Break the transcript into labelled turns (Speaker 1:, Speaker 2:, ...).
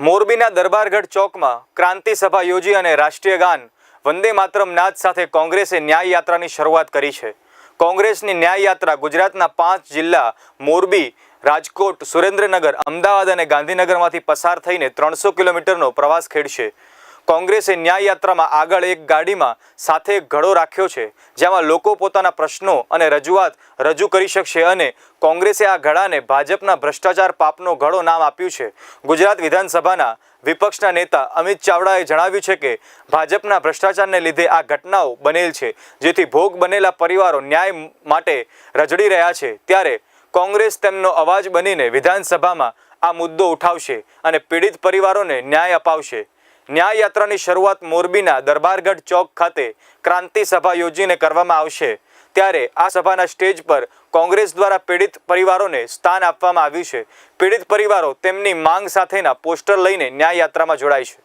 Speaker 1: મોરબીના દરબારગઢ ચોકમાં ક્રાંતિ સભા યોજી અને રાષ્ટ્રીય ગાન વંદે માતરમ નાદ સાથે કોંગ્રેસે ન્યાય યાત્રાની શરૂઆત કરી છે. કોંગ્રેસની ન્યાય યાત્રા ગુજરાતના પાંચ જિલ્લા મોરબી, રાજકોટ, સુરેન્દ્રનગર, અમદાવાદ અને ગાંધીનગરમાંથી પસાર થઈને ત્રણસો કિલોમીટરનો પ્રવાસ ખેડશે. કોંગ્રેસે ન્યાય યાત્રામાં આગળ એક ગાડીમાં સાથે ઘડો રાખ્યો છે, જેમાં લોકો પોતાના પ્રશ્નો અને રજૂઆત રજૂ કરી શકશે અને કોંગ્રેસે આ ઘડાને ભાજપના ભ્રષ્ટાચાર પાપનો ઘડો નામ આપ્યું છે. ગુજરાત વિધાનસભાના વિપક્ષના નેતા અમિત ચાવડાએ જણાવ્યું છે કે, ભાજપના ભ્રષ્ટાચારને લીધે આ ઘટનાઓ બનેલ છે, જેથી ભોગ બનેલા પરિવારો ન્યાય માટે રજડી રહ્યા છે. ત્યારે કોંગ્રેસ તેમનો અવાજ બનીને વિધાનસભામાં આ મુદ્દો ઉઠાવશે અને પીડિત પરિવારોને ન્યાય અપાવશે. ન્યાય યાત્રાની શરૂઆત મોરબીના દરબારગઢ ચોક ખાતે ક્રાંતિ સભા યોજીને કરવામાં આવશે. ત્યારે આ સભાના સ્ટેજ પર કોંગ્રેસ દ્વારા પીડિત પરિવારોને સ્થાન આપવામાં આવ્યું છે. પીડિત પરિવારો તેમની માંગ સાથેના પોસ્ટર લઈને ન્યાય યાત્રામાં જોડાય છે.